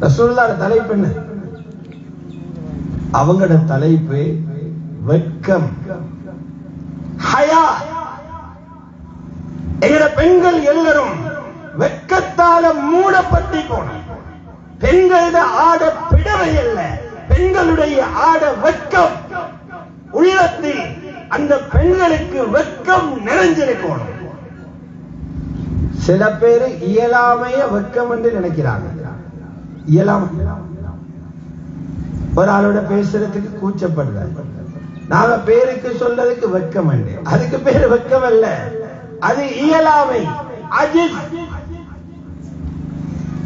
ரசூல்லாட தலைப்பு என்ன? அவங்களோட தலைப்பு வெட்கம். ஹயா. எங்கட பெண்கள் எல்லாரும் வெட்கத்தால மூடப்பட்டி போன பெண்களோட ஆட பிடவை அல்ல பெண்களுடைய ஆட வெட்கம். உள்ளத்தில் அந்த பெண்களுக்கு வெட்கம் நிறைஞ்சிருக்கணும் சில பேர் இயலாமைய வெட்கம் என்று நினைக்கிறாங்க. இயலாம. ஒரு ஆளோட பேசுறதுக்கு கூச்சப்படுற. நாங்க பேருக்கு சொல்றதுக்கு வெக்கம் அதுக்கு பேரு வெக்கம் அல்ல அது இயலாமை. அஜித்.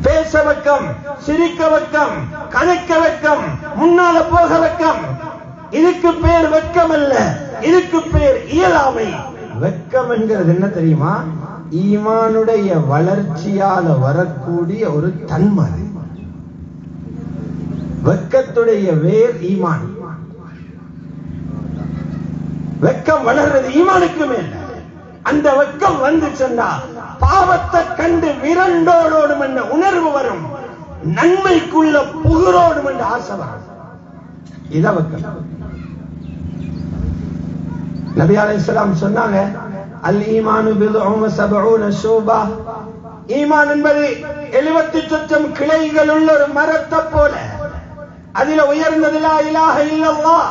பேச வெக்கம் சிரிக்க வெக்கம் கணக்க வெக்கம் முன்னால போக வெக்கம் இதுக்கு பேர் வெக்கம் அல்ல இதுக்கு பேர் இயலாமை. வெக்கம் என்கிறது என்ன தெரியுமா? ஈமானுடைய வளர்ச்சியால வரக்கூடிய ஒரு தன்மை வெக்கத்துடைய வேர் ஈமான். வெக்கம் வளர்றது ஈமானுக்கு மேல. அந்த வெக்கம் வந்து சொன்னா பாவத்தை கண்டு விரண்டோடோடும் என்ற உணர்வு வரும். நன்மைக்குள்ள புகழோடும் என்ற ஆசை வரும். இதான் வெக்கம் நபி அலைஹிஸ்ஸலாம் சொன்னாங்க அல் ஈமானு பிதுஉம் சபஊன ஷூபா. ஈமான் என்பது எழுபத்தி சொச்சம் கிளைகள் உள்ள ஒரு மரத்தை அதில உயர்ந்தது லா இலாஹ இல்லல்லாஹ்.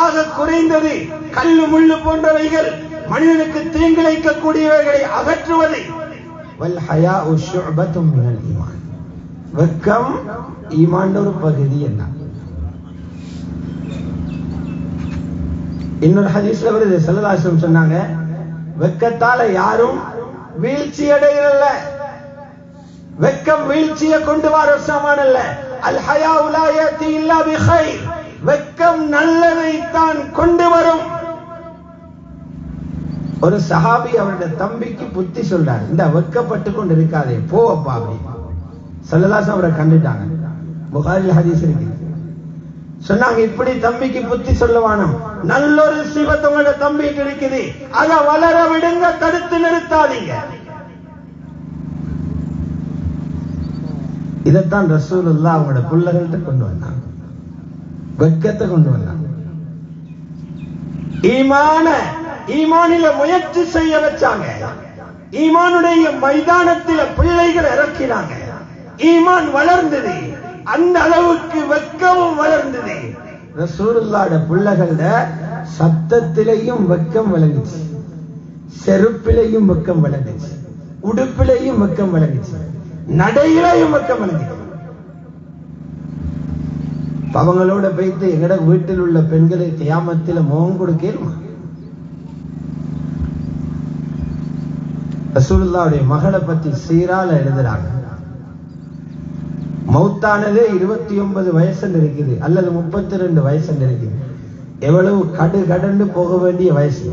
ஆக குறைந்தது கல்லு முள்ளு போன்றவைகள் மனிதனுக்கு தீங்கிழைக்கக்கூடியவைகளை அகற்றுவது. வல் ஹயா ஷுஅபத்தும் ஈமான். வெக்கம் ஈமான் ஒரு பகுதி என்ன? இன்னொரு ஹதீஸ்ல வருது செல்லதாசம் சொன்னாங்க வெக்கத்தால யாரும் வீழ்ச்சி அடையிறல்ல வெக்கம் வீழ்ச்சியை கொண்டு வர சமானல்ல அல் ஹயா உலாயத்தி இல்லா பிஹைர் வெக்கம் நல்லதை தான் கொண்டு வரும். ஒரு சஹாபி அவருடைய தம்பிக்கு புத்தி சொல்றார். இந்த வெக்கப்பட்டு கொண்டு இருக்காதே போ அப்பா அப்படி. சல்லதாசம் அவரை கண்டுட்டாங்க. புகாரில் ஹதீஸ் இருக்கு சொன்னாங்க இப்படி தம்பிக்கு புத்தி சொல்லுவானோ நல்லொரு சிவத்தை உங்களோட தம்பிக்கு இருக்குது. அதை வளர விடுங்க தடுத்து நிறுத்தாதீங்க. இதைத்தான் ரசூலுல்லா அவங்களோட பிள்ளைகள்கிட்ட கொண்டு வந்தாங்க. வெக்கத்தை கொண்டு வந்தாங்க. ஈமான ஈமானில முயற்சி செய்ய வச்சாங்க. ஈமானுடைய மைதானத்தில பிள்ளைகள் இறக்கினாங்க. ஈமான் வளர்ந்தது. அந்த அளவுக்கு வெக்கமும் வளர்ந்தது. ரசூலுல்லாட பிள்ளைகள சத்தத்திலையும் வெக்கம் விளங்குச்சு செருப்பிலையும் வெக்கம் விளங்குச்சு உடுப்பிலையும் வெக்கம் விளங்குச்சு நடையிலையும் வெக்கம் விளங்குச்சு அவங்களோட போயிட்டு எங்கட வீட்டில் உள்ள பெண்களை தியாமத்தில் முகம் கொடுக்கலுமா ரசூலுல்லாவுடைய மகளை பத்தி சீரால எழுதுறாங்க. மௌத்தானதே இருபத்தி ஒன்பது வயசுல இருக்குது அல்லது முப்பத்தி ரெண்டு வயசு இருக்குது. எவ்வளவு கடு கடண்டு போக வேண்டிய வயசு?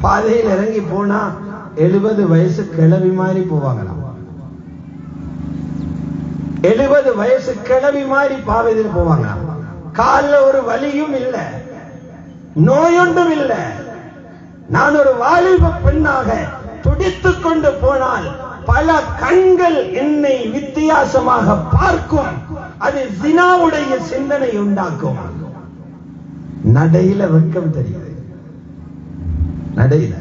பாதையில் இறங்கி போனா எழுபது வயசு கிளவி மாதிரி போவாங்களாம். எழுபது வயசு கிளவி மாதிரி பாதையில் போவாங்க. காலில் ஒரு வலியும் இல்ல. நோயொன்றும் இல்ல. நான் ஒரு வாலிப பெண்ணாக துடித்துக் கொண்டு போனால் பல கண்கள் என்னை வித்தியாசமாக பார்க்கும். அது ஜினாவுடைய சிந்தனை உண்டாக்கும். நடையில வெக்கம் தெரியுது. நடையில.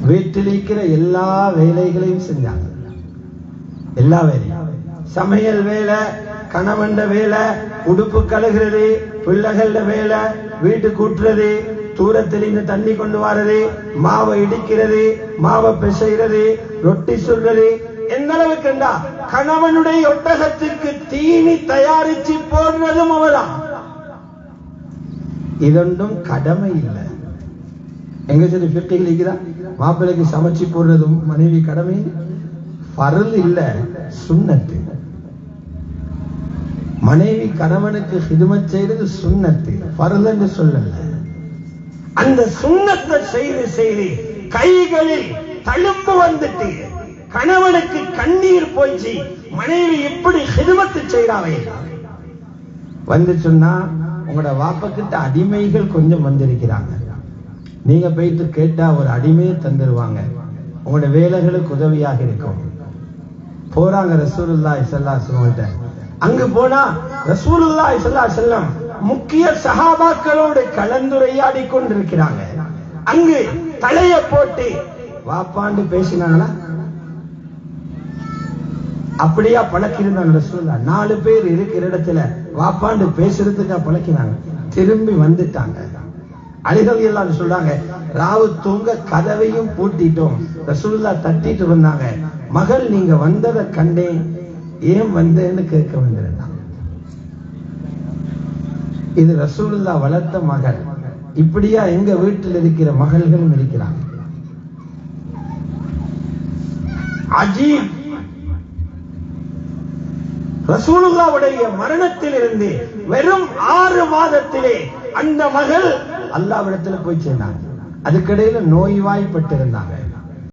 வீட்டில் இருக்கிற எல்லா வேலைகளையும் செஞ்சாங்க. எல்லா வேலையும். சமையல் வேலை கணவன் வேலை உடுப்பு கழுகிறது பிள்ளைகள வேலை வீட்டு கூட்டுறது தூரத்தில் இருந்து தண்ணி கொண்டு வரது மாவை இடிக்கிறது மாவை பிசைகிறது ரொட்டி சொல்றது எந்த அளவுக்குண்டா கணவனுடைய ஒட்டகத்திற்கு தீனி தயாரிச்சு போடுறதும் அவதான் இதொன்றும் கடமை இல்லை. எங்க சரி பிப்டிகள் மாப்பிள்ளைக்கு சமைச்சு போடுறதும் மனைவி கடமை பருள் இல்ல சுண்ணத்து. மனைவி கணவனுக்கு ஹிதுமத் செய்யறது சுண்ணத்து. பருள் என்று சொல்லல. அந்த சுண்ணத்தை செய்து செய்து கைகளில் தழும்பு வந்துட்டு கணவனுக்கு கண்ணீர் போய்ச்சி மனைவி எப்படி ஹிதுமத்து செய்யறாவே வந்து சொன்னா உங்களோட வாப்பக்கிட்ட அடிமைகள் கொஞ்சம் வந்திருக்கிறாங்க. நீங்க போயிட்டு கேட்டா ஒரு அடிமையை தந்துருவாங்க. உங்களோட வேலைகளுக்கு உதவியாக இருக்கும். போறாங்க ரசூலுல்லாஹி ஸல்லல்லாஹு சொல்லிட்ட அங்கு போனா ரசூலுல்லாஹி ஸல்லல்லாஹு செல்லம் முக்கிய சஹாபாக்களோடு கலந்துரையாடி கொண்டிருக்கிறாங்க. அங்கு தலைய போட்டு வாப்பாண்டு பேசினாங்களா? அப்படியா பழக்கிருந்தாங்க ரசூல்லா நாலு பேர் இருக்கிற இடத்துல வாப்பாண்டு பேசுறதுக்கா பழக்கினாங்க. திரும்பி வந்துட்டாங்க. அலிகள் எல்லாம் சொல்றாங்க ராவு தூங்க கதவையும் பூட்டிட்டோம். ரசூல்லா தட்டிட்டு வந்தாங்க. மகள் நீங்க வந்ததை கண்டேன் ஏன் வந்தேன்னு கேட்க வந்திருந்தான் இது ரசூலுல்லா வளர்த்த மகள். இப்படியா எங்க வீட்டில் இருக்கிற மகள்களும் இருக்கிறாங்க. அஜீப். ரசூலுல்லாவுடைய மரணத்தில் இருந்து வெறும் ஆறு மாதத்திலே அந்த மகள் அல்லாவிடத்தில் போய் சேர்ந்தாங்க. அதுக்கிடையில நோய்வாய்ப்பட்டிருந்தாங்க.